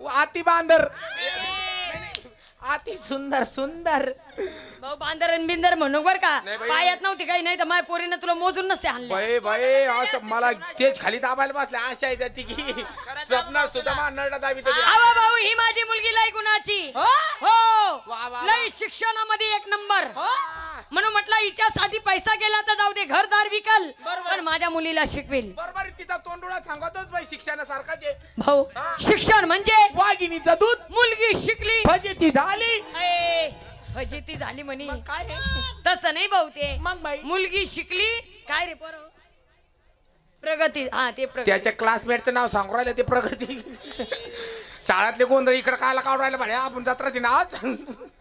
अति बांदर. अति सुंदर सुंदर. भाऊ बांदर आणि बिंदर म्हणू बर का. नाही बाई. पायात नव्हती काही नाही तर माझ्या पोरीनं तुला मोजून नसते आणले बाई बाई असं मला स्टेज खाली दाबायला बसले आशा आहे त्याची की स्वप्नात सुद्धा मा नरडा दाबी आवा भाऊ ही माझी मुलगी लय गुणाची हो? हो. लय शिक्षणामध्ये एक नंबर. म्हणून म्हटलं हिच्यासाठी पैसा गेला तर जाऊ दे घरदार विकल. पण माझ्या मुलीला शिकवेल. बरोबर आहे, तिचा तोंडोळा सांगतोच बाई शिक्षणासारखाच आहे. भाऊ हा. शिक्षण म्हणजे वाघिणीचं दूध. मुलगी शिकली. फजिती झाली. ए, फजिती झाली म्हणे. मग काय आहे? तसं नाही भाऊ ते. मग बाई. मुलगी शिकली. काय रे पोरं? प्रगती. हा ते प्रगती. त्याच्या क्लासमेटचं नाव सांगू राहिलं ते प्रगती. शाळातले गोंधळ इकडे कायला काढून राहिलं भाड्या? आपण जत्राची ना आज.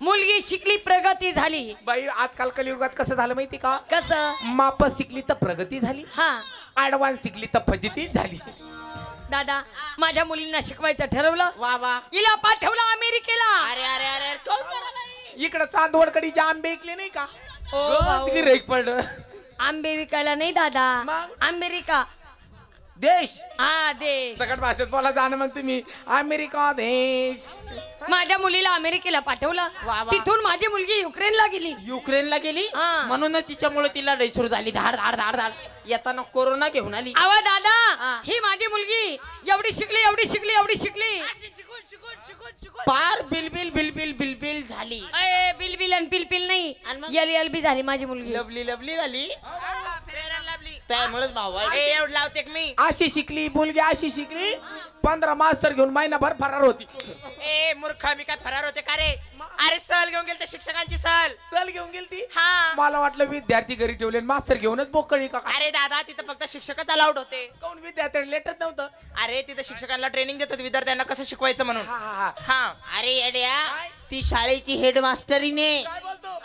मुलगी शिकली प्रगती झाली. बाई आजकाल कलियुगात कसं झालं माहिती का? कस? माप शिकली तर प्रगती झाली. हा. ऍडव्हान्स शिकली तर फजिती झाली. दादा माझ्या मुलींना शिकवायचं ठरवलं. वा वा. हिला पाठवलं अमेरिकेला. अरे अरे अरे कोण बरं बाई? इकडं चांदवडकडीचे आंबे ऐकले नाही का? ओ गत भाऊ. गिऱ्हाईक पडलं. आंबे विकायला नाही दादा. मग? अमेरिका. देश. हा देश. सगळ्यात भाषेत बोला जाणं मग तुम्ही अमेरिका देश. माझ्या मुलीला अमेरिकेला पाठवलं. वा. तिथून माझी मुलगी युक्रेनला गेली. युक्रेनला गेली? हा. म्हणूनच तिच्यामुळे तिला लय सुरू झाली. धाड धाड धाड धाड. येताना कोरोना घेऊन आली. आवा दादा हा. ही माझी मुलगी. एवढी शिकली एवढी शिकली एवढी शिकली. पार बिलबिल बिलबिल बिलबिल झाली. अय, बिल बिल आणि पिल पिल नाही. आणि मग? एल एल बी झाली माझी मुलगी. लवली लवली झाली? त्यामुळेच भाऊ एवढं लावते मी. अशी शिकली मुलगी अशी शिकली. पंधरा मास्तर घेऊन महिनाभर फरार होती. ए मूर्ख मी काय फरार होते का रे? अरे सहल घेऊन गेले शिक्षकांची सहल चल घेऊन गेली ती हा. मला वाटलं विद्यार्थी घरी ठेवले आणि मास्तर घेऊनच बोकळी का काय अरे दादा तिथं फक्त शिक्षकच अलाउड होते. काऊन विद्यार्थी लेटच नव्हतं. अरे तिथं शिक्षकांना ट्रेनिंग देतात विद्यार्थ्यांना कसं शिकवायचं म्हणून. हा हा हा. हा. अरे येड्या ती शाळेची हेडमास्टरीने काय बोलतो?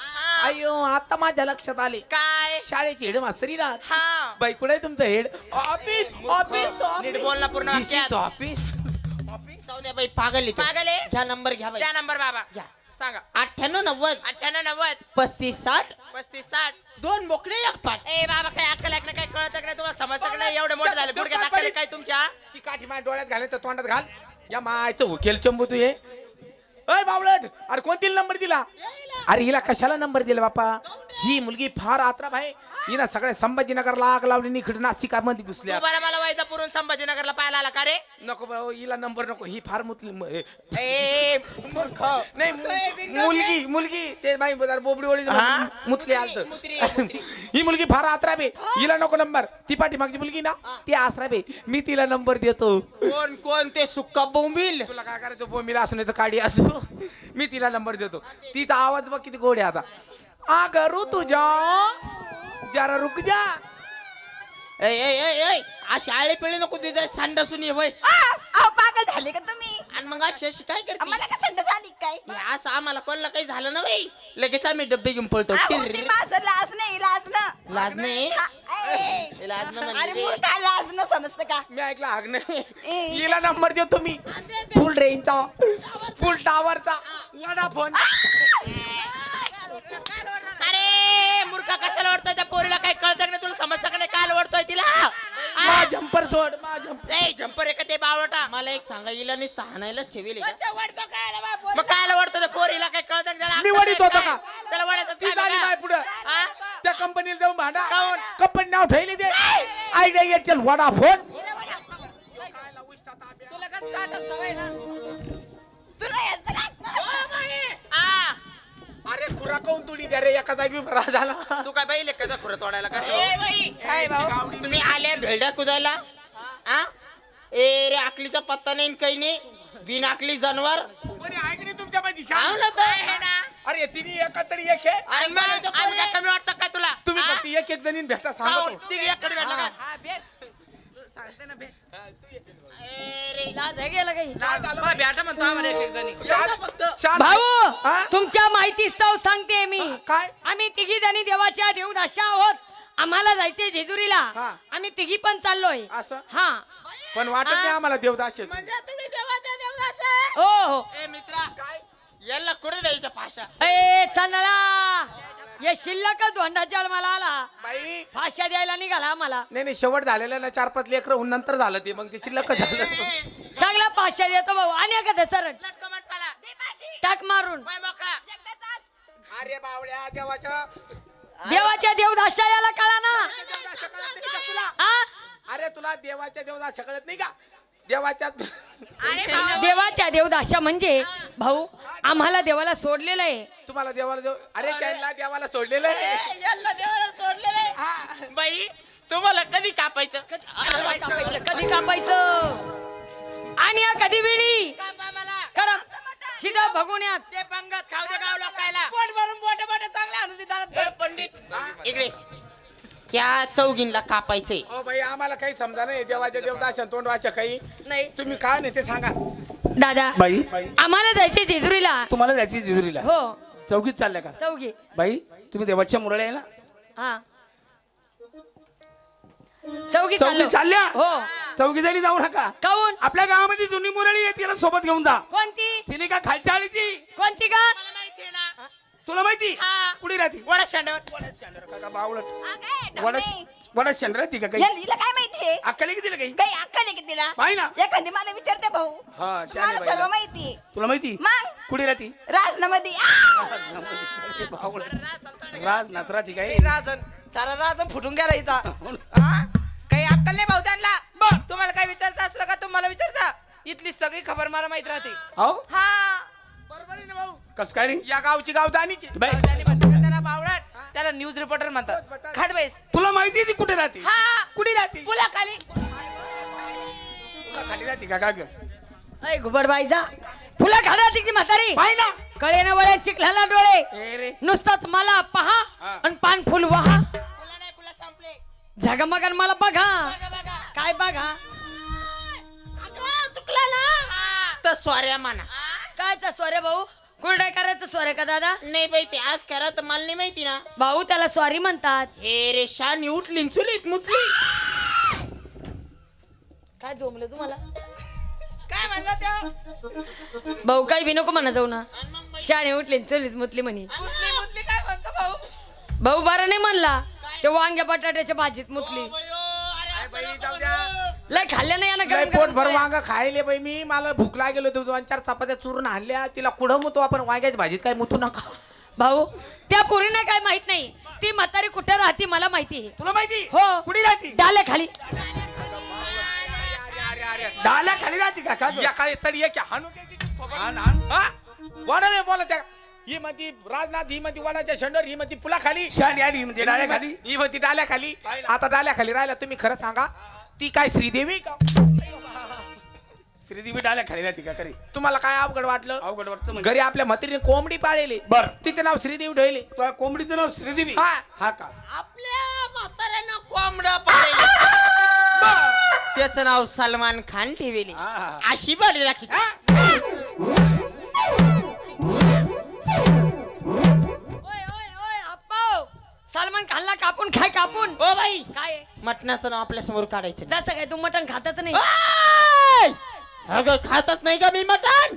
अयो आता माझ्या लक्षात आले. काय? शाळेची हेड मास्तरी ना हा. बाई कुठे आहे तुमचं हेड ऑफिस ऑफिस नीट बोल ना पूर्ण वाक्यात. ऑफिस ऑफिस जाऊ द्या बाई पागल. पागल आहे? घ्या नंबर घ्या बाई. द्या नंबर बाबा. घ्या. सांगा. अठ्ठ्याण्णव नव्वद. अठ्ठ्याण्णव नव्वद. पस्तीस साठ. पस्तीस साठ. दोन बोकडे एक पाठ ए बाबा काय अक्कल ऐकणं काय कळत नाही. तुम्हाला समजतं का नाही? एवढे मोठे झाले. गुडघ्यात अक्कल आहे काय तुमच्या? ती काठी माझ्या डोळ्यात घाले तर तोंडात घाल. या मायचं हुकेल चंबू तू हे. अय बावळट. अरे कोणतील नंबर दिला? अरे हिला कशाला नंबर दिला बापा? ही मुलगी फार आत्राप आहे. हिनं सगळ्या संभाजीनगरला आग लावली इकडे नाशिकामध्ये घुसल्या. बरं मला वायचा पुरून संभाजीनगरला पाहायला आला का रे? नको भाऊ, हिला नंबर नको. ही फार मुतली म- ए, ए मूर्ख. नाही मु- मुलगी मुलगी. ते बजार बोबडी ओळी हा? मुतली आलत. मुतरी आहे, मुतरी. ही मुलगी फार आत्राप आहे. हिला नको नंबर. ती पाठीमागची मुलगी ना ती आसराप आहे. मी तिला नंबर देतो. कोण कोण? ते सुक्का बोंबील? तुला काय करायचं? बोमीला असू नाही तर काडी असू. मी तिला नंबर देतो. तिचा आवाज बघ किती गोड आहे आता. आ करू तुझ्या जरा रुक जा ए ए ए ए आ शाळे पिळे नको तुझ्या संडासून ये वय अहो पागल झाले का तुम्ही? आणि मग अशी अशी काय करते? आम्हाला का संड झाली काय? हे असं आम्हाला कोणाला काही झालं ना बाई? लगेच आम्ही डब्बे घेऊन पळतो. अहो, ते टिर्र. माझं लाज नाही लाज ना. लाज नाही? ए, लाज ना अरे म्हणजे मूर्खा लाज न समजतं का? मी ऐकलं हाग नाही. ए. हिला नंबर देतो मी फुल रेंजचा फुल टावरचा वडाफोन अरे मूर्ख कशाला वाटतोय त्या पोरीला काय कळत का नाही? तुला समजतं का नाही? काय वाटतोय तिला? मा जम्पर सोड मा जम्पर ए जम्पर आहे का ते बावटा. मला एक सांगा हिला नुसतं हाणायलाच ठेवेल का? मग काय वाटतं त्या पोरीला काय कळत त्याला मी अक्कल वडीत नाही होतो काय? का? त्याला वडायचं ती झाली माय पुढं? त्या कंपनीला जाऊन भांडा. काहून? कंपनी नाव ठेवली ते. आयडिया येत चल वडाफोन तुला येत आ, अरे खुरा काऊन तुडी द्या रे? एका जागी भरा झाला. तू काय बाई लेखाचा खुरत तोडायला का? काय भाऊ. तुम्ही आल्या भेड्या कुदायला आ? ए रे आकलीचा पत्ता नाही न काही नाही. बिन आकली जनावर. कोणी ऐक नाही तुमच्या ना तर. आहे ना. अरे तिने एका तरी एक आहे? अरे मग आम्ही काय कमी वाटतं का तुला? तुम्ही हा? फक्त एक एक जणीन भेटा? सांगतो. तिघी एककडे भेटला का लाज आहे गेला काही? भेटा म्हणतो आम्हाला एक एक जणी. चाल. भाऊ? तुमच्या माहितीस्तव सांगते मी. काय? आम्ही तिघी जणी देवाच्या देवदाशा आहोत. आम्हाला जायचंय जेजुरीला. हा. आम्ही तिघी पण चाललोय. असं? हा. पण वाटत नाही आम्हाला देवदास म्हणजे. तुम्ही देवाच्या देवदास हो हो. ए मित्रा. याला कुठे द्यायच्या फाशा? ए चंदळा ये शिल्लक मला आला. बाई. फाश्या द्यायला निघाला आम्हाला. नाही नाही शेवट झालेलं ना चार पाच लेकर नंतर झालं ते मग ते शिल्लक झालं. चांगला आशा देतो भाऊ. आणि एखादा चरण लटकं मंडपाला. टाक मारून. पाय मोकळा. अरे बावड्या देवाच्या. देवाच्या देवदाशा याला कळा ना. देवदाशा कळत नाही का तुला? हा अरे तुला देवाच्या देवदाशा कळत नाही का? देवाच्या. देवाच्या देवदाशा म्हणजे भाऊ आम्हाला देवाला सोडलेलं आहे. तुम्हाला देवाला देव अरे त्यांना देवाला सोडलेलं आहे. यांना देवाला सोडलेलं. आहे. बाई तुम्हाला कधी कापायचं? कधी कापायचं? कधी कापायचं? आणि या कधी वेळी कापा मला. करा. सीधा भगवण्यात ते पंगत खाऊ दे गाव लोकायला पोट भरून मोठे मोठे चांगले. ए, पंडित. इकडे. त्या चौघींला कापायचंय ओ बाई आम्हाला काही समजा नाही. देवाच्या देवदाशा तोंड वाचा काही. नाही. तुम्ही काय नाही ते सांगा. दादा बाई. आम्हाला जायचे जेजुरीला. तुम्हाला जायची जेजुरीला? हो. चौकीत चालल्या का? चौघी बाई तुम्ही देवाच्या मुरळ्या आहे ना हा. चौघी चौकी चाललो. चालल्या? हो. चौकी जरी जाऊ नका. काऊन? आपल्या गावामध्ये जुनी मुरळी आहे तिला सोबत घेऊन जा. कोणती? तिने का खालच्या आळीची? कोणती का मला माहितीये ना तुला माहिती? हा. कुणी राहते? वडा शांडावर. काका बावळट. वडा ढमणे. वडा शेंड राहते का काही? या हिला काय माहितीये अक्कल आहे की तिला काही? काही अक्कल आहे की तिला? पाही ना. एखादी मला विचारते भाऊ. हा शहाणी मला बाईला. सर्व माहिती तुला माहिती? मग? कुणी राहते? राजनामध्ये. बावळट. राज नात राहते काय राजन. सारा राजन फुटून गेला इथं. हा? काही अक्कल नाही भाऊ त्यांना. तुम्हाला काय विचारायचं असलं का? तुम्हाला विचारता? इथली सगळी खबर मला माहीत राहते. हो? हा. बरोबर आहे ना भाऊ. कस काय रे? या गावची गावदानीची बाई. त्यांनी म्हणतात का त्याला बावळाट? त्याला न्यूज रिपोर्टर म्हणतात. खात बैस. तुला माहिती आहे ती कुठे राहते? हा. कुणी राहते? पुला खाली. तुला खाली राहते का? का ग? अय घुबडबाईचा फुला खाला ती म्हातारी? पाही ना. कळे ना चिखलाला डोळे. ए रे. नुसताच मला पहा हा. आणि पान फुल वहा. पुला नाही पुला संपले. झगमगन मला बघा. काय बघा? चुकला ना. तर स्वाऱ्या माना. कायचा स्वारे भाऊ? कुरडाय करायचं स्वारे का दादा? नाही बाई ते आज करा तर मला नाही माहिती ना. भाऊ त्याला स्वारी म्हणतात. हे रे शानी उठली चुलीत मुतली. काय जोमलं तुम्हाला? काय म्हणला त्या भाऊ काही बी नको म्हणा जाऊ ना. शाणे उठले न चलीत मुतली म्हणे. मुतली मुतली काय म्हणतो भाऊ? भाऊ बरं नाही म्हणला. ते वांग्या बटाट्याच्या भाजीत मुतली. द्या लय खाल्ल्या नाही यानं लय गरम पोट गरम भर. वांग खायले बाई मी. मला भूक लागेल होती. दोन चार चपात्या चुरून आणल्या. तिला कुठं मुतो आपण? वांग्याच्या भाजीत काय मुतू नका. भाऊ त्या पोरींना काय माहीत नाही. ती म्हातारी कुठे राहते मला माहिती आहे. तुला माहिती? हो. कुणी राहते? डाल्या खाली. डाल्या खाली राहते का? का ग? या काय चढ ये की. हाणू. हा? बोला त्या ही म्हणती राजनाथ ही म्हणती वडाच्या शेंडर ही म्हणती पुला खाली शानी आली म्हणजे डाल्या खाली. ही म्हणती डाल्या खाली. आता डाल्या खाली राहिला. तुम्ही खरं सांगा. ती काय श्रीदेवी का? श्रीदेवी डाल्या खाली राहते का खरी तुम्हाला काय अवघड वाटलं? अवघड वाटतं म्हणजे? घरी आपल्या म्हातारीने कोंबडी पाळलेली. बर. तिचे नाव श्रीदेवी ठेवले. तुझ्या कोंबडीचं नाव श्रीदेवी? हा. हा का? आपल्या म्हाताऱ्यानं कोंबडा पाळले त्याचं नाव सलमान खान ठेवले हा, हा. अशी बाली राखी. हा? सलमान खानला कापून खाय कापून. O by. काय आहे? मटणाचं नाव आपल्यासमोर काढायचं. जसं काय तू मटण खातच नाही. आय! अगं खातच नाही का मी मटण?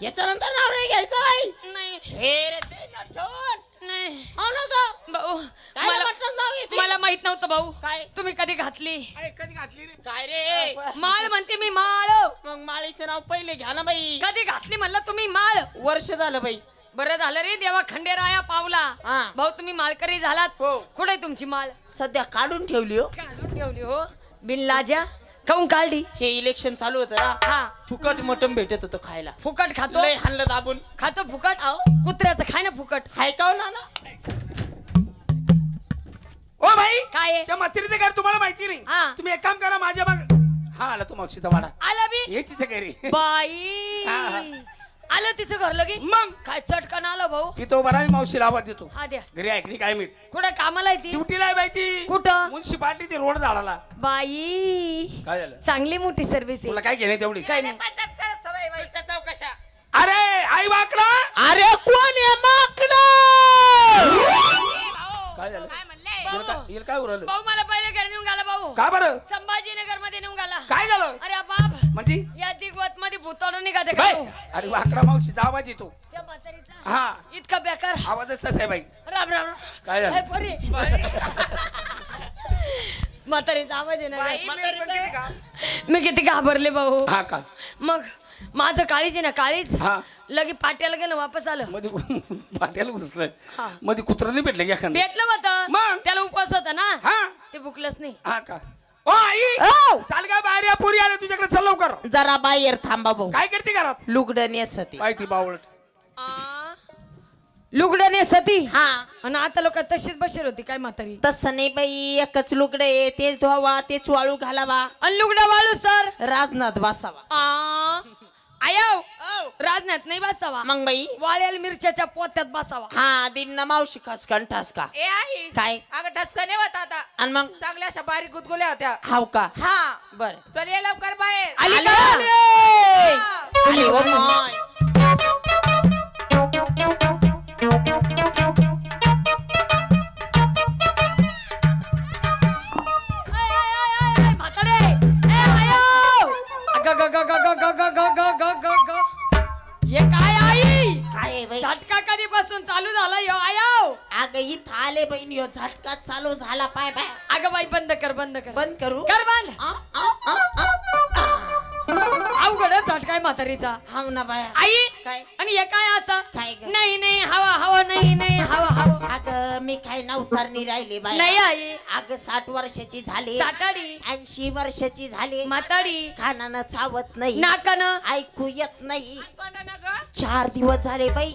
याच्यानंतर नाव नाही घ्यायचं बाई. नाही. हे रे ते ना ठेवून. नाही. हो ना गं? भाऊ काय मला मटण नाव येते? मला माहीत नव्हतं भाऊ. काय? तुम्ही कधी घातली? कधी घातली रे? काय रे? माळ म्हणते मी माळ. मग माळीचं नाव पहिले घ्या ना बाई. कधी घातली म्हणलं तुम्ही माळ? वर्ष झालं बाई. बरं झालं रे देवा खंडेराया पावला. हा. भाऊ तुम्ही माळकरी झालात. हो. कुठे तुमची माळ? सध्या काढून ठेवली हो. काढून ठेवली हो? बिन लाजा काऊन काढली. हे इलेक्शन चालू होतं ना. हा. फुकट मटण भेटत होतं खायला. फुकट खातो? लय हाणलं दाबून. खातो फुकट? कुत्र्याचं खाय ना फुकट. हाय का हो नाना? ओ भाई काय आहे? त्या म्हातारीचं घर तुम्हाला माहिती नाही. हा. तुम्ही एक काम करा माझ्या माग हा आला तो मावशीचा वाडा. आला बी? ये तिथे घरी. बाई. हा, हा. आलं तिचं घर लगी? मग? काय चटकन आलो भाऊ? उभा राहा, मी मावशीला आवाज देतो. हा द्या. घरी ऐकली काय मी? कुठं कामाला आहे ती? ड्युटीला आहे बाई ती. कुठं? मुन्सिपाल्टी ते रोड झाडाला. बाई. काय झालं? चांगली मोठी सर्व्हिस तुला आहे काय घेणे तेवढी काय नाही. अरे अरे वाकडा मावशीचा आवाज येतो. त्या म्हातारीचा? हा. इतका बेकार. आवाजच तसा आहे बाई. राम राम राम. काय झालं? काय पोरी? म्हातारीचा आवाज बाई ग. मी किती का? मी किती घाबरले भाऊ. हा का? मग माझं काळीच आहे ना काळीच? हा. लगे पाट्याला गेलं वापस आलं. मध्ये पाट्याला घुसलं हा. मध्ये कुत्र नाही भेटलं का एखादं? भेटलं होतं. मग? त्याला उपवास होता ना? हा. ते भुकलंच नाही. हा का? ओ आई! औ! चाल का बाहेर या पुरी आले तुझ्याकडे चल लवकर. जरा बाहेर थांबा भाऊ. काय करते घरात? लुगडं नेसते. काय ती बावळट लुगड्याने सती हा. आणि आता लोक तशीच बसेल होती काय म्हातारी? तसं नाही बाई एकच लुगडं आहे तेच धुवावा तेच वाळू घालावा. आणि लुगडा वाळू सर. राजनाथ बसावा. आयाव राजनाथ नाही बसावा. मग बाई? वाळेल मिरच्याच्या पोत्यात बसावा. हा दिन्न मावशी खसकन ठसका. ए आई. काय? अगं ठसका नाही होता आता. आणि मग? चांगल्या अशा बारीक गुदगुल्या होत्या. हाव का? हा. बर. चल ये लवकर बाहेर. आली आले, का? आले. आले, माय. झटका कधीपासून चालू झाला यो आयो. अगं इथं आले बहीण यो झटका चालू झाला पाय पाय अगं बाई बंद कर बंद कर. बंद करू? कर बंद. आ, आ, आ, आ. अवघड झटकाय म्हातारीचा. हाव ना बाया. आई काय? आणि हे काय असं? काय ग? नाही नाही हवा हवा नाही नाही हवा हवा. अगं मी काय ना उतारणी राहिली बाय. नाही आई. अगं साठ वर्षाची झाली. साठाडी. ऐंशी वर्षाची झाली. म्हाताडी. कानानं चावत नाही. नाकानं. ऐकू येत नाही. चार दिवस झाले बाई.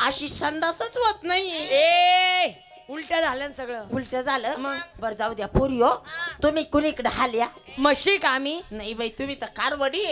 अशी संडासच होत नाही. ए उलट झालं ना सगळं. उलट झालं. बर जाऊ द्या पोरी हो. तुम्ही कुणीकडे हाल्या? म्हशी का आम्ही? नाही बाई तुम्ही तर कारवडी.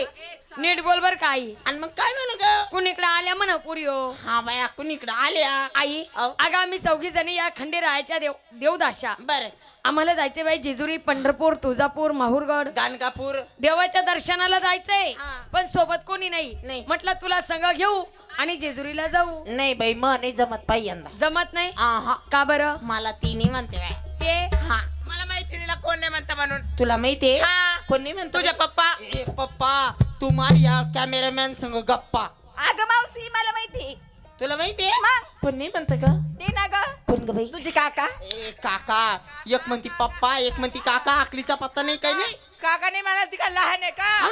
नीट बोल बर का आई. आणि मग काय म्हणू ग? कुणीकडे आल्या म्हणा पुरी हो. हा बाया कुणीकडे आल्या? आई अहो. अगं आम्ही चौघी जणी या खंडेरायाच्या देव देवदाशा. बर. आम्हाला जायचे बाई जेजुरी पंढरपूर तुळजापूर माहूरगड. गाणगापूर. देवाच्या दर्शनाला जायचंय. हा. पण सोबत कोणी नाही. नाही. म्हटलं तुला संग घेऊ. आणि जेजुरीला जाऊ. नाही बाई मग नाही जमत पाहिजे यंदा. जमत नाही? आहा. का बरं? मला तिन्ही म्हणते बाय ते? हा. मला माहिती नाही कोण नाही म्हणता म्हणून. तुला माहितीये हा. कोण नाही म्हणतो? तुझे पप्पा. ए पप्पा तू मारिया कॅमेरामॅन संग गप्पा. अगं मावशी मला माहिती. तुला माहितीये मग? कोण नाही म्हणत ग? ते ना ग. कोण ग बाई? तुझे काका. ए काका. एक म्हणती पप्पा एक म्हणती काका. आकलीचा पत्ता नाही काही नाही? काका नाही म्हणाल ती का लहान आहे का.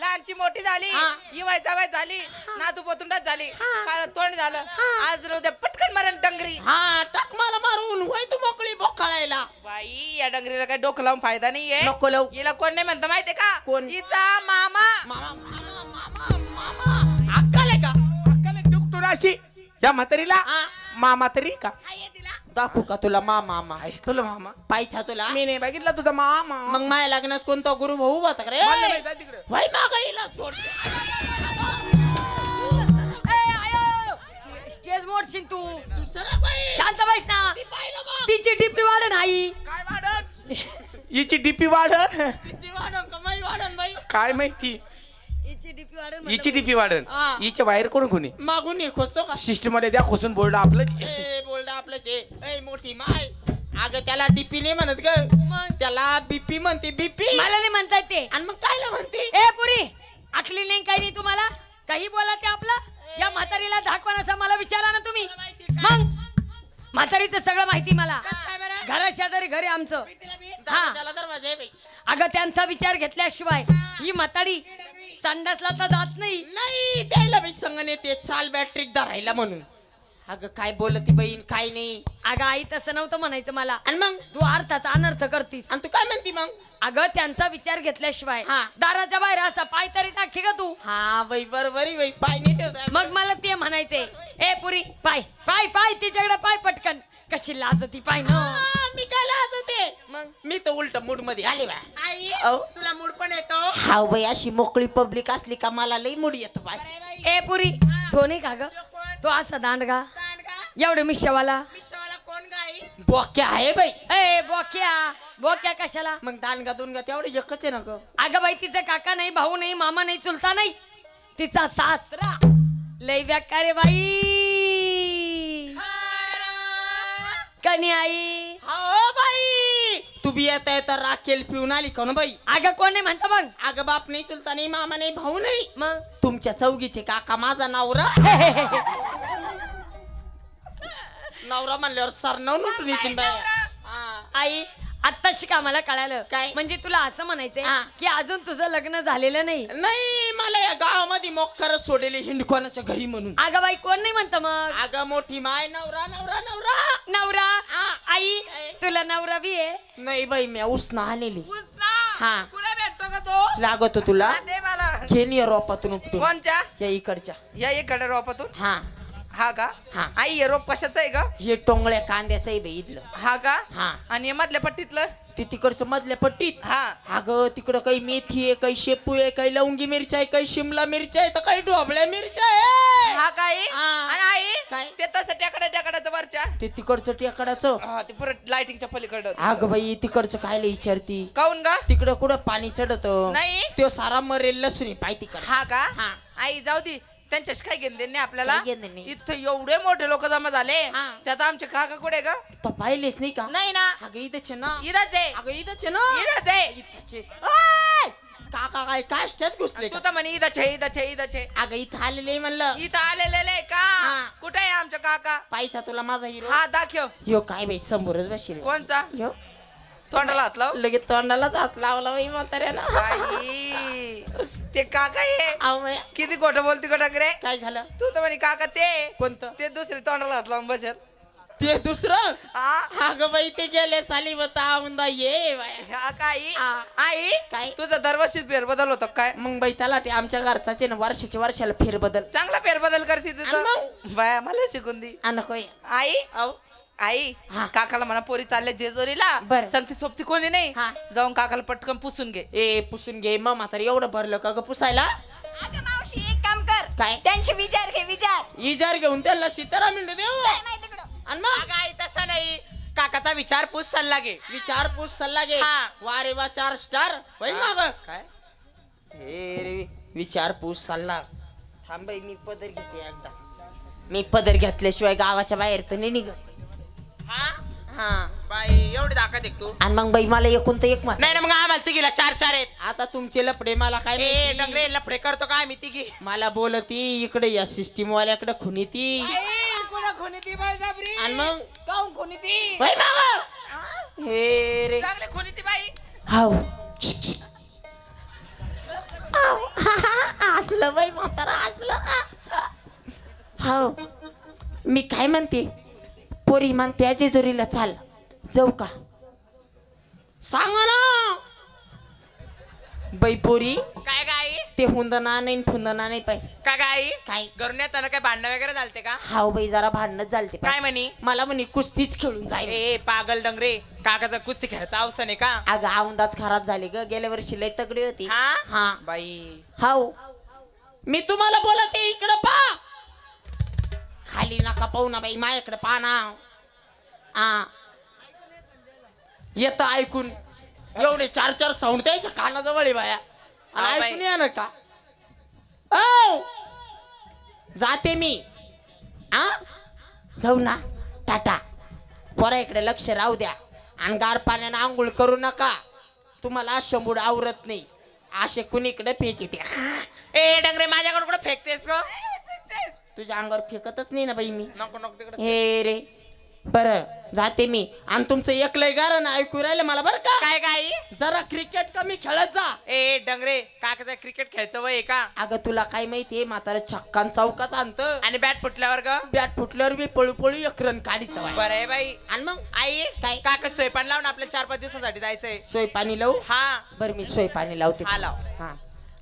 लहानची मोठी झाली हा. इवाय जावाय झाली नातू पोतुंडात झाली. काळ तोंड झालं. आज उद्या पटकन मरण डंगरी. हा टाक मला मारून. होय तू मोकळी बोकाळायला. बाई या डंगरीला काही डोकं लावून फायदा नाहीये. नको लावू. हिला कोण नाही म्हणतं माहितीये का? कोण? हिचा मामा. मामा मामा अक्कल आहे का? अक्कल डुकटूर अशी. या म्हातारीला. मामा तरी का? दाखवू का तुला मामा मामा? आहे तुला मामा. पाहिजे तुला? मी नाही बघितला तुझा मामा. मग माझ्या लग्नात कोणता गुरु भाऊ होता का रे? मला नाही माहीत, जा तिकडे. भाई मागा हिला सोड! स्टेज मोडशील तू. दुसरं बाई. शांत बैस ना. ती पाहिलं मग. तिची टिपी वाढ नाही काय वाढन? हिची डीपी वाढ तिची वाढन का? माई वाढन बाई. काय माहिती? हिची डीपी वाढन हा. हिच्या बाहेर कोण कोणी मागून ये खोसतो का? सिस्टममध्ये द्या खोसून बोर्ड आपलं ए बोलड आपलंच आहे. ए मोठी माय. अगं त्याला डीपी नाही म्हणत ग. मग? त्याला बीपी म्हणते बीपी. मला नाही म्हणता येत ते. आणि मग कायला म्हणते? ए पुरी आखली नाही काही नाही तुम्हाला? काही बोला ते आपलं? या म्हातारीला दाखवण्याचा मला विचारा ना तुम्ही. मग? म्हातारीचं सगळं माहिती मला. घरा शेजारी घरी आमचं. दरवाजाला दरवाजा आहे बाई. अगं त्यांचा विचार घेतल्याशिवाय ही. म्हातारी संडासला तर जात नाही. नाही त्याला बाई संग नेते चाल बॅटरीक धरायला म्हणून. अगं काय बोलती बहीण काय नाही. अगं आई तसं नव्हतं म्हणायचं मला. आणि मग? तू अर्थाचा अनर्थ करतीस. आणि तू काय म्हणती मग? अगं त्यांचा विचार घेतल्याशिवाय. हा. दाराच्या बाहेर असा पाय तरी टाकी का तू. हा बाई बरोबर आहे बाई पाय नाही ठेवता मग मला ते म्हणायचे ए पुरी पाय पाय पाय तिच्याकडे पाय पटकन. कशी लाजती पाय ना. मी काय लाजते मग? मी तर उलट मूडमध्ये आले बा. आई अहो. तुला मूड पण येतो? हा बाई अशी मोकळी पब्लिक असली का मला लई मूड येतो बाय ए पुरी तो नाही का ग? तो असा दांडगा. एवढे कोण गाई बोक्या आहे बाई. ए बोक्या. बोक्या कशाला? मग दानगा दोनगा तेवढं एकच आहे ना ग? अगं बाई तिचा काका नाही भाऊ नाही मामा नाही चुलता नाही. तिचा सासरा. लय व्याका रे बाई. कनी आई. हो बाई! तू बी येता येता राखेल पिऊन आली का ना बाई? अगं कोण नाही म्हणता मग? अगं बाप नाही चुलता नाही मामा नाही भाऊ नाही. मग? तुमच्या चौगीचे काका माझा नवरा. नवरा म्हणल्यावर सरनाव नटून येतील बाई. हा. आई आत्ताशी का मला कळालं? काय? म्हणजे तुला असं म्हणायचंय हा. की अजून तुझं लग्न झालेलं नाही? नाही मला या गावामध्ये मोक्कर सोडेले हिंडकोनाच्या घरी म्हणून. अगं बाई कोण नाही म्हणत मग? अगं मोठी माय नवरा नवरा नवरा. नवरा? आई तुला नवरा बी आहे? नाही बाई मी उसना आलेली हा. कुठे भेटतो का तो? लागतो तुला. हा, दे मला. घेऊन ये रोपातून उपटून. कोणच्या? या इकडच्या. या इकडे रोपातून? हा. हा का? हा. आई हे रोप कशाचं आहे का हे टोंगळ्या कांद्याचं आहे बाई इथलं. हा का? हा. आणि हे मधल्या पट्टीतलं? ते तिकडचं मधल्या पट्टीत. हा. अगं तिकडं काही मेथी आहे काही शेपू आहे काही लवंगी मिरची आहे काही शिमला मिरची आहे तर काही ढोबळ्या मिरच्या आहे. हा काय हा. आणि आई काय? ते तसं टेकडा टेकडाचं वरच्या. ते तिकडचं टेकडाचं हा ते परत लाइटिंगच्या पलीकडं. अगं बाई तिकडचं कायला विचारती? काऊन का तिकडं कुठं पाणी चढत? नाही. तो सारा मरेल लसुनी पाय तिकडं. हा का? हा. आई जाऊ दे. त्यांच्याशी काय घेणं देणं आपल्याला? काय घेणं नाही. इथं एवढे मोठे लोक जमा झाले. हा. त्यात आमचे काका कुठे ग? तर पाहिलेच नाही का? नाही ना. अगं इथंच आहे ना. इथंच आहे. अगं इथंच आहे ना. इथंच आहे. इथंच आहे. काका काय काष्ट्यात घुसले तू का? तर म्हणे इथंच आहे इथंच आहे अगं इथं आलेले म्हणलं. इथं आलेले का. कुठे आहे आमच्या काका? पायसा तुला माझा हिरो. हा दाखव. ह्यो काय बाई समोरच बसशील? कोणचा? ह्यो तोंडाला हात लाव. लगेच तोंडालाच हात लावला बाई म्हाताऱ्यानं. बाई, ते काका आहे अहो बाई, किती खोटं बोलती कोटक रे काय झालं? तू तर म्हणे काका ते. कोणतं? ते दुसरे तोंडाला हात लावून बसेल. ते दुसरं? हा अगं बाई ते गेले साली बता ये बाया. हा हा. आई? काय? तुझा दरवर्षी फेरबदल होतो काय? मग बाई त्याला ते आमच्या घरचाचे ना वर्षाच्या वर्षाला फेरबदल. चांगला फेरबदल करते आणि बाया मला शिकून दी. अनकोय आई? आई हा. काकाला म्हणा पोरी चालल्या जेजोरीला. बरं. संगती सोबती कोणी नाही. हा. जाऊन काकाला पटकन पुसून घे. ए पुसून घे. मग म्हातारी एवढं भरलं का ग पुसायला? अगं मावशी एक काम कर. काय? त्यांचे विचार घे विचार. इजार घेऊन त्याला सीतारा मिळू देऊ. काय नाही तिकडं. आणि मग? आई तसा नाही. काकाचा विचार पूस चालला गे विचारपूस सल्ला घे. हा. वा रे वा चार स्टार. होय माग? काय? हे रे विचारपूस सल्ला. थांब बाई, मी पदर घेते एकदा. मी पदर घेतल्याशिवाय गावाच्या बाहेर तर नाही निघत. हा? बाई एवढी दाखत एक तू? आणि मग बाई मला एकूण तर एक मत. नाही ना मग आम्हाला तिघीला चार चार आहेत. आता तुमचे लपडे मला काय ए माहिती? डंगरे लफडे करतो का आम्ही तिघी? मला बोलती इकडे या सिस्टीम वाल्याकडे खुनी ती कोणी ती बाई जाबरी आणि मग? काऊन कोणी ती मागं? हे? रे. चांगले कोणी ती बाई. हाव. असलं बाई म्हातारा असलं हाव. मी काय म्हणते? पोरी म्हणते जेजुरीला चाल. जाऊ का? सांगा ना. बाई पोरी काय गाई ते हुंदना नाही फुंदना नाही पाय. काय गाई काय? घरून येताना काय भांडणं वगैरे झालते का? हाव बाई जरा भांडणच झालते. काय म्हणी? मला म्हणे कुस्तीच खेळून जाईल ए पागल डंगरे काकाचा कुस्ती खेळायचा अवसन आहे का? अगं औंदाच खराब झाली ग. गेल्या वर्षी लय तगडी होती. हा? हा. बाई. हाव. मी तुम्हाला बोलते इकडं पा खाली नका पाहू ना बाई माझ्याकडे पहा ना. आ. येत ऐकून. एवढे चार चार साऊंड द्यायच्या कानाजवळ आहे बाया. हा, बाई. ऐकून या ना का? औ! जाते मी. आ? जाऊ ना. टाटा. पोरा इकडे लक्ष राहू द्या. आणि गार पाण्यानं आंघोळ करू नका. तुम्हाला शंभूड आवरत नाही. असे कुणीकडे फेक येते. ए डंगरे माझ्याकडे कुठं फेकतेस ग? तुझ्या अंगावर फेकतच नाही ना बाई मी. नको नको तिकडे हे रे. बर जाते मी. आणि तुमचं एकलंय गाणं ऐकू राहिलं मला बरं का? काय गाई जरा क्रिकेट कमी खेळत जा. ए डंगरे काकाचा क्रिकेट खेळायचं वय आहे का? अगं तुला काय माहितीये म्हातारा छक्कान चौकाच आणत आणि बॅट फुटल्यावर ग? बॅट फुटल्यावर मी पळू पळू एक रन काढित बरं आहे बाई. आणि मग? आई काय? काका सोयपान लावून आपल्या चार पाच दिवसासाठी जायचंय. सोय पाणी लावू? हा. बर मी सोय पाणी लावते. हा, लाव. हा.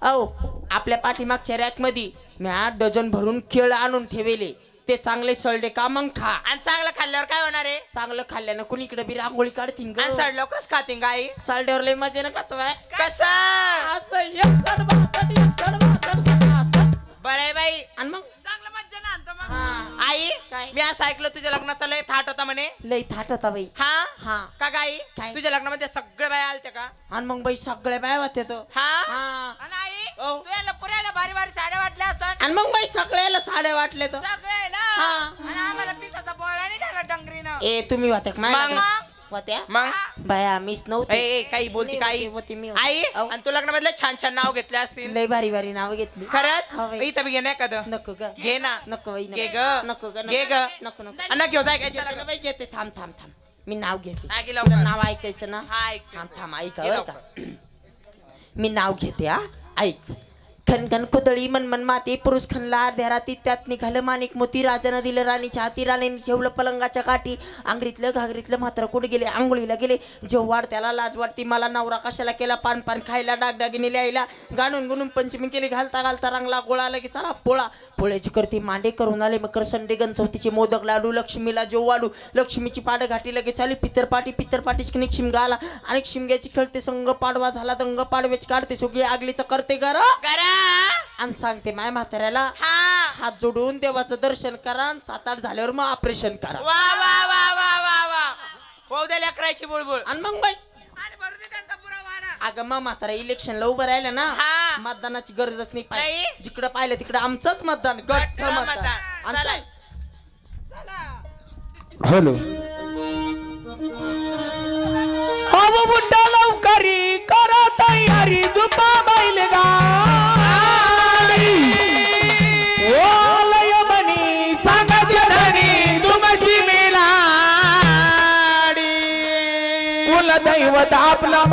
औ आपल्या पाठीमागच्या रॅकमध्ये म्या डझन भरून केळ आणून ठेवले. ते चांगले सळले का मग खा. आणि चांगलं खाल्ल्यावर काय होणार आहे? चांगलं खाल्ल्यानं कुणीकडे बी रांगोळी काढतील आणि ग सडलं कस खातीन गाई? सालड्यावर लय मजा ना खातो बाय कसं? असं एकसठ बासष्ट एकसठ बासष्ट सहासष्ट बरं आहे बाई. आणि मग? आई काय? मी असं ऐकलं तुझ्या लग्नाचा लय थाट होता म्हणे लय थाट होता बाई हा हा. का गाई काय? तुझ्या लग्नामध्ये सगळे बाय आलते का आणि मग बाई सगळ्या बाय होते तो हा हा. आणि आई ओ. तू याला पुऱ्याला भारी भारी साड्या वाटल्या असतात आणि मग बाई सगळ्याला साड्या वाटले सगळे हा. आणि आम्हाला पिसाचा बोळा नाही झाला डंगरीनं ए तुम्ही होत्या का मग? होत्या मग? बाया मीच ए, नव्हते. ए, काही बोलती काही? होती, मी होती. आई अहो. आणि तू लग्नामधले छान छान नाव घेतले असतील. लय भारी भारी नाव घेतली. हा खरंच बाई. इथं बी घे ना एखादं. नको ग. घे ना. नको बाई घे नको. ग नको ग घे ग. नको नको. आणि घेऊ जाय काय घेते ना बाई घेते थांब थांब थांब. मी नाव घेते. हा, घे तुला. नाव ऐकायचं ना? हा ऐक. थांब थांब ऐका घे बरं का? मी नाव घेते हा. ऐक. खनखन खुदळी मनमन माती पुरुष खणला अर्ध्या राती त्यात निघालं माणिक मोती राजानं दिलं राणीच्या हाती राणीने ठेवलं पलंगाच्या काठी आंगरीतलं घागरीतलं म्हातारं कुठे गेले आंघोळीला गेले जेव्हा त्याला लाज वाटती मला नवरा कशाला केला पान पान खायला डागडागिने लिहायला गाणून गुणून पंचमी केली घालता घालता रंगला गोळा लगे चला पोळा. पोळ्याची करती मांडे करून आले मकर संडे गणचवतीचे मोदक लाडू लक्ष्मीला जो वाडू लक्ष्मीची पाड घाटी लगेच आली पितरपाटी पितरपाटी शिकनिक शिमगा आला आणि शिमग्याची खेळते संग पाडवा झाला दंग पाडव्याची काढते सुगी आगलीचं करते गर आणि सांगते माय म्हाताऱ्याला हात जोडून देवाचं दर्शन करा आणि सात आठ झाल्यावर मग ऑपरेशन करा. वा वा वा वा वा वा. होऊ द्या लेकराची बुळबुळ. आणि मग बाई? आणि भरू दे त्यांचा पुरा वाडा. अगं मग म्हातारा इलेक्शनला उभं राहिलं ना हा. मतदानाची गरजच नाही नाही. पाहिजे जिकडं पाहिलं तिकडं आमचंच मतदान गठ्ठ गठ्ठ मतदान. मतदान. आणि चला. चाल. हॅलो. अहो मुंडा लवकरी करा तयारी दुपा बैल कुलदैवत आपला महा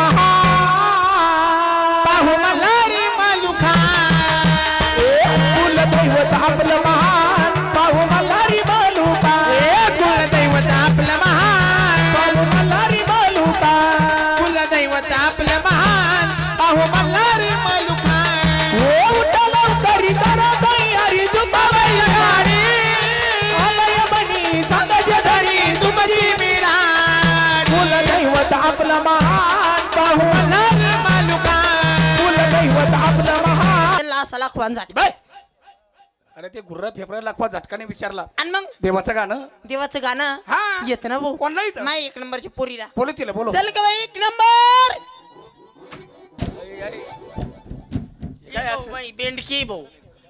लाखवान झाट बाय! अरे ते गुर्र फेफरा लाखवा झटकाने विचारला. आणि मग? देवाचं गाणं? देवाचं गाणं? हा. येत ना भाऊ. कोणला येतं? नाही एक नंबरची पोरीला. बोलू तिला बोलो. चल का बाई एक नंबर! काय असं? बाई बेंडकी भाऊ.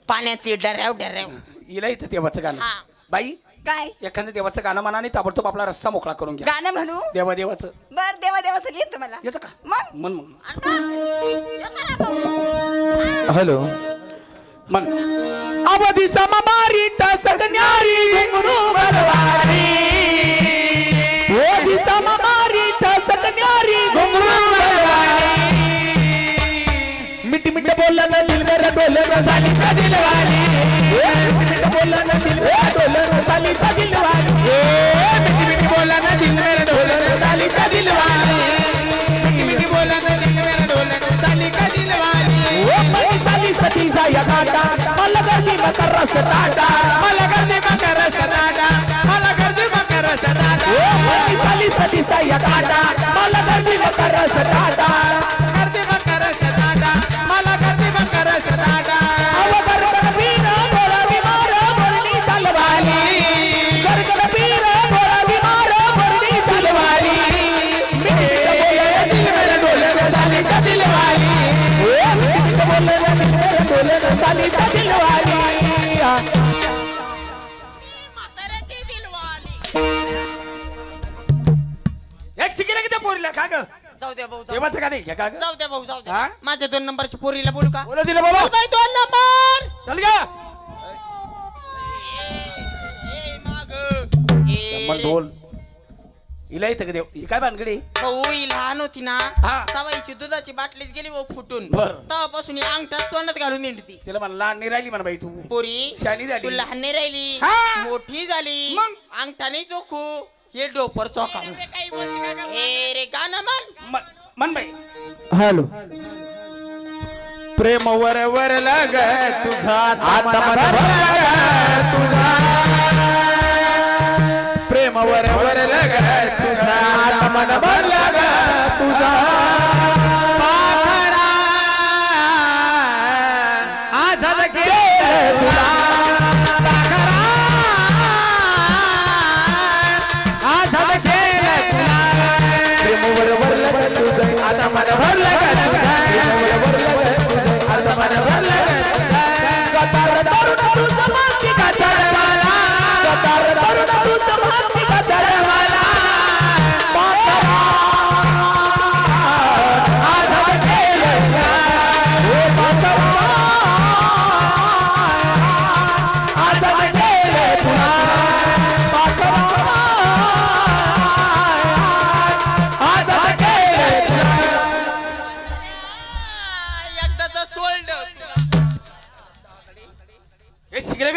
पाण्यातली डऱ्याव डऱ्याव हिला येतं देवाचं गाणं. बाई काय? एखाद्या देवाचं गाणं म्हणा आणि ताबडतोब आपला रस्ता मोकळा करून घ्या. गाणं म्हणू? देवा देवाचं बर देवा देवाचं येतं मला. येतं का? मग? मन मग. हॅलो. मन. अवधीचा मारी सगण्यारी घुंगरू बलवारी ओधीचा मारी सगण्यारी घुंगरू बलवारी मिठी मिठ बोलला ना दिल मेरा डोले रसाली सा दिलवाली गर्दी मकर रस टाटा मला गर्दी मकर रस टाटा मला गर्दी मकर रस टाटा ओ परी साली सती शिकेला की त्या पोरीला? का ग? जाऊ द्या भाऊ जाऊ देवाचं का ग? जाऊ द्या भाऊ जाऊ हा? द्या माझ्या दोन नंबरच्या पोरीला बोलू का? बोला दिलं बोला. बाई दोन नंबर! चल गा. ढोल. येतं का देव ही काय भानगडी? भाऊ ही लहान होती ना. हा. हिची दुधाची बाटलीच गेली भाऊ फुटून. बर. ही अंगठाच तोंडात घालून निंडती. तिला मला लहान नाही राहिली म्हणा बाई तू. पोरी शानी झाली. तू लहान नाही राहिली. हा. मोठी झाली. मग? अंगठा नाही चोखू. हे डोपर चोका। हे रे गाणं म्हण. मन बाई. हॅलो. प्रेम वर वर लग तुझा आता मन भरला तुझा. प्रेम वर वर लग तुझा आता मन भरला ग तुझा. पाखरा आझाद केलं तुझा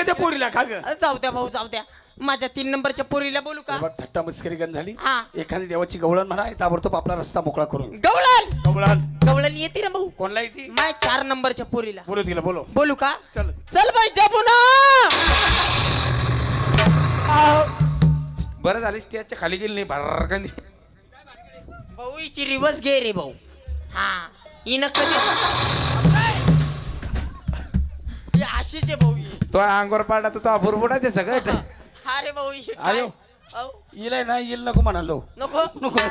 का त्या पोरीला का ग जाऊ द्या भाऊ जाऊ द्या. माझ्या तीन नंबरच्या पोरीला बोलू का? बघ थट्टा मस्करी गण झाली हा. एखादी देवाची गवळण म्हणा आणि ताबडतोब आपला रस्ता मोकळा करून. गवळण! गवळण. गवळण येते ना भाऊ. कोणला येते? माझ्या चार नंबरच्या पोरीला. बोलो तिला बोलो. बोलू का? चल. चल बाई जमुना! बरं झालं स्टेजच्या खाली गेली नाही भरकन भाऊ हिची रिवर्स घे रे भाऊ. हा. हिनं कधी अशीच आहे भाऊ. तो अंगोर पाडा तर तो बुरबुडाचे सगळं. अरे भाऊ ही. अरे. अहो, येईल ना येईल नको म्हणालो. नको? नको.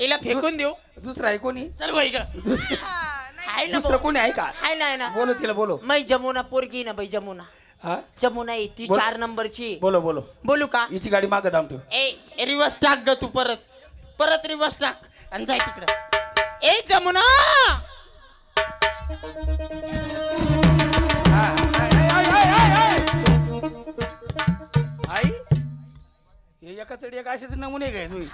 हिला फेकून देऊ? दुसरा आहे कोणी? चल भाई का आहे ना दुसरं भाऊ. कोणी आहे का? आहे ना आहे ना. बोलो तिला बोलो. मै जमुना पोरगी ना बाई जमुना. हा? जमुना आहे ती बोल. चार नंबरची. बोलो बोलो. बोलू का? हिची गाडी मागं दाम ठेव. ए रिवर्स टाक ग तू परत. परत रिवर्स टाक. आणि जाय तिकडं. ए जमुना! असेच नमुने काय तुम्ही?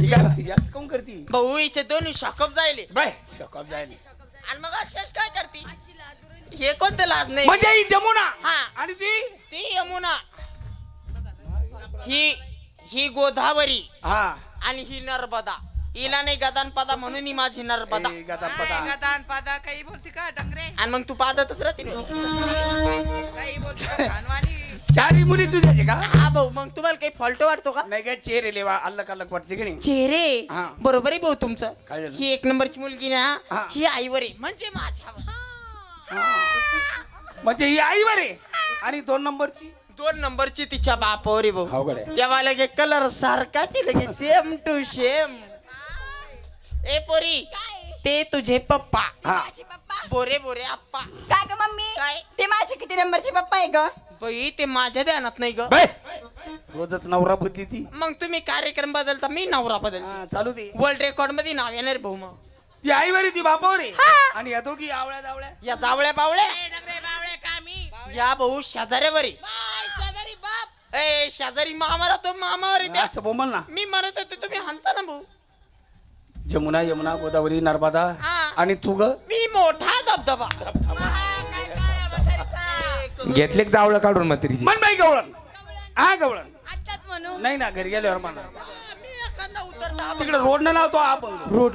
ही काय याच काऊन करती? भाऊ हिचे दोन्ही शॉकअप जायले. बाय शॉकअप जायली. आणि मग अशी अशी काय करती? हे कोणतं लाज नाही? म्हणजे ही जमुना? हा. आणि ती? ती यमुना. ही ही गोदावरी हा. आणि ही नर्मदा. हिला नाही गदान पदा म्हणून ही माझी नर्मदा. ए, गदा पदा दान पादा काही बोलते का डंगरे? आणि मग तू पादतच राहते ना. काही बोलते का चारी मुली तुझ्याचे का? हा भाऊ मग तुम्हाला काही फॉल्ट वाटतो का? नाही काय चेहरे लेवा अल्लक अल्लक वाटते की नाही? चेहरे? हा. बरोबर आहे भाऊ तुमचं. काय झालं? ही एक नंबरची मुलगी ना हा. ही आईवर आहे. म्हणजे माझ्यावर. म्हणजे ही आई बरे आणि दोन नंबरची? दोन नंबरची तिच्या बापावर आहे भाऊ. अवघड आहे. तेव्हा लगे कलर सारखाच आहे लगे सेम टू सेम ए पोरी ते तुझे पप्पा. हा. पप्पा? बोरे बोरे आप्पा. काय ग मम्मी? काय? ते माझे किती नंबरचे पप्पा आहे ग? बाई ते माझ्या ध्यानात नाही ग. बाय रोजच नवरा बदली ती. मग तुम्ही कार्यक्रम बदलता मी नवरा बदल हा, चालू दे. वर्ल्ड रेकॉर्डमध्ये नाव येणार भाऊ मग. ती आई बरी ती बापावर आहे आणि या दोघी आवळ्या जावळ्या. या जावळ्या बावळ्या. या भाऊ शेजाऱ्यावर आहे. ए शेजारी मामाला तो मामावर आहे त्या. असं बोमल ना. मी म्हणत होतो तुम्ही हाणता ना भाऊ. जमुना यमुना गोदावरी नर्मदा. हा. आणि तू ग? मी मोठा धबधबा. घेतले जावळं काढून मग तरीची मन बाई गवळण. हा गवळण. म्हणू. नाही ना घरी गेल्यावर म्हणा. मी एखादा उतरता तिकडे रोड न लावतो आपण. रोड